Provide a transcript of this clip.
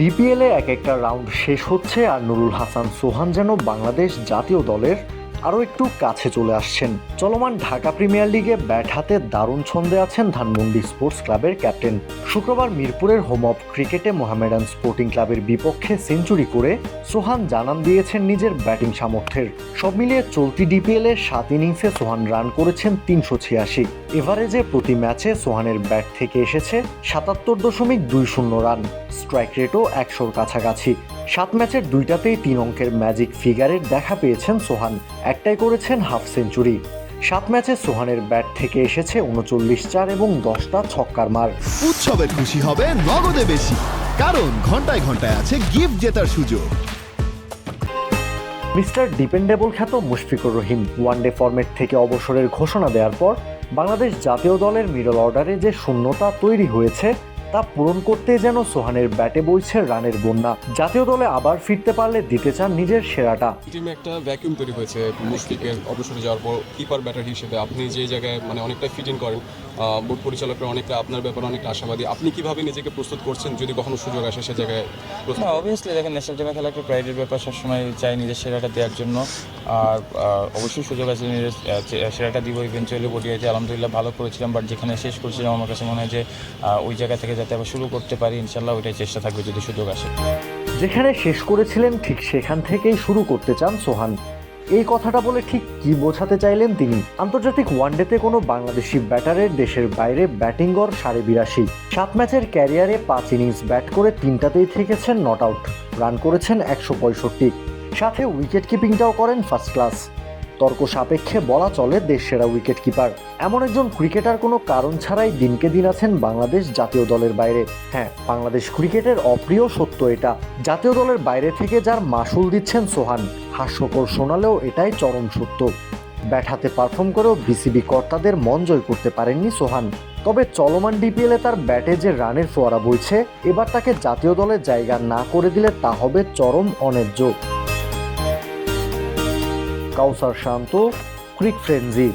ডিপিএলে এক একটা রাউন্ড শেষ হচ্ছে আর নুরুল হাসান সোহান যেন বাংলাদেশ জাতীয় দলের আরও একটু কাছে চলে আসছেন। চলমান ঢাকা প্রিমিয়ার লিগে ব্যাট হাতে দারুণ ছন্দে আছেন ধানমন্ডি স্পোর্টস ক্লাবের ক্যাপ্টেন। শুক্রবার মিরপুরের হোম অফ ক্রিকেটে মোহামেডান স্পোর্টিং ক্লাবের বিপক্ষে সেঞ্চুরি করে সোহান জানান দিয়েছেন নিজের ব্যাটিং সামর্থ্যের। সব মিলিয়ে চলতি ডিপিএলে সাত ইনিংসে সোহান রান করেছেন তিনশো ছিয়াশি। এভারেজে প্রতি ম্যাচে সোহানের ব্যাট থেকে এসেছে সাতাত্তর দশমিক দুই শূন্য রান। স্ট্রাইক রেটও একশোর কাছাকাছি। সাত ম্যাচের দুইটাতেই তিন অঙ্কের ম্যাজিক ফিগারের দেখা পেয়েছেন সোহান একটাই করেছেন হাফ সেঞ্চুরি। সাত ম্যাচে সোহানের ব্যাট থেকে এসেছে উনচল্লিশ চার এবং দশটা ছক্কার মার। উৎসবে খুশি হবে নগদে বেশি কারণ ঘন্টায় ঘন্টায় আছে গিফট জেতার সুযোগ। মিস্টার ডিপেন্ডেবল খ্যাত মুশফিকুর রহিম ওয়ানডে ফরম্যাট থেকে অবসরের ঘোষণা দেওয়ার পর বাংলাদেশ জাতীয় দলের মিডল অর্ডারে যে শূন্যতা তৈরি হয়েছে তা পূরণ করতে যেন সোহানের ব্যাটে বইছে রানের বন্যা। জাতীয় দলে আবার ফিরতে পারলে দিতে চান নিজের সেরাটা। টিমে একটা ভ্যাকিউম তৈরি হয়েছে মুশফিকের অবসরে যাওয়ার পর কিপার ব্যাটার হিসেবে। আপনি যে জায়গায় মানে অনেকটা ফিট ইন করেন বোর্ড পরিচালকরা অনেকটা আপনার ব্যাপারে অনেকটা আশাবাদী। আপনি কীভাবে নিজেকে প্রস্তুত করছেন যদি কখনো সুযোগ আসে সে জায়গায়? অবভিয়াসলি দেখেন ন্যাশনাল টিমে খেলা একটা প্রাইডের ব্যাপার সবসময় চাই নিজের সেরাটা দেওয়ার জন্য। আর অবশ্যই সুযোগ আছে নিজের সেরাটা দিব ইভেনচুয়ালি ওডিআইতে আলহামদুলিল্লাহ ভালো করেছিলাম বাট যেখানে শেষ করেছিলাম আমার কাছে মনে হয় যে ওই জায়গা থেকে যাতে আবার শুরু করতে পারি, ইনশাল্লাহ ওইটাই চেষ্টা থাকবে যদি সুযোগ আসে। যেখানে শেষ করেছিলেন, ঠিক সেখান থেকেই শুরু করতে চান সোহান। এই কথাটা বলে ঠিক কি বোঝাতে চাইলেন তিনি? আন্তর্জাতিক ওয়ানডেতে কোনো বাংলাদেশি ব্যাটারের দেশের বাইরে ব্যাটিং গড় সাড়ে বিরাশি। সাত ম্যাচের ক্যারিয়ারে পাঁচ ইনিংস ব্যাট করে তিনটাতেই থেকেছেন নট আউট। রান করেছেন একশো পঁয়ষট্টি। সাথে উইকেট কিপিংটাও করেন ফার্স্ট ক্লাস। তর্ক সাপেক্ষে বলা চলে দেশ সেরা উইকেট কিপার এমন একজন ক্রিকেটার কোনো কারণ ছাড়াই দিনকে দিন আছেন বাংলাদেশ জাতীয় দলের বাইরে। হ্যাঁ বাংলাদেশ ক্রিকেটের অপ্রিয় সত্য এটা। জাতীয় দলের বাইরে থেকে যার মাসুল দিচ্ছেন সোহান, হাস্যকর শোনালেও এটাই চরম সত্য। ব্যাট হাতে পারফর্ম করেও বিসিবি কর্তাদের মন জয় করতে পারেননি সোহান। তবে চলমান ডিপিএলে তার ব্যাটে যে রানের ফোয়ারা বইছে, এবার তাকে জাতীয় দলে জায়গা না করে দিলে তা হবে চরম অন্যায্য। কাউসার শান্ত ক্রিক ফ্রেন্জি।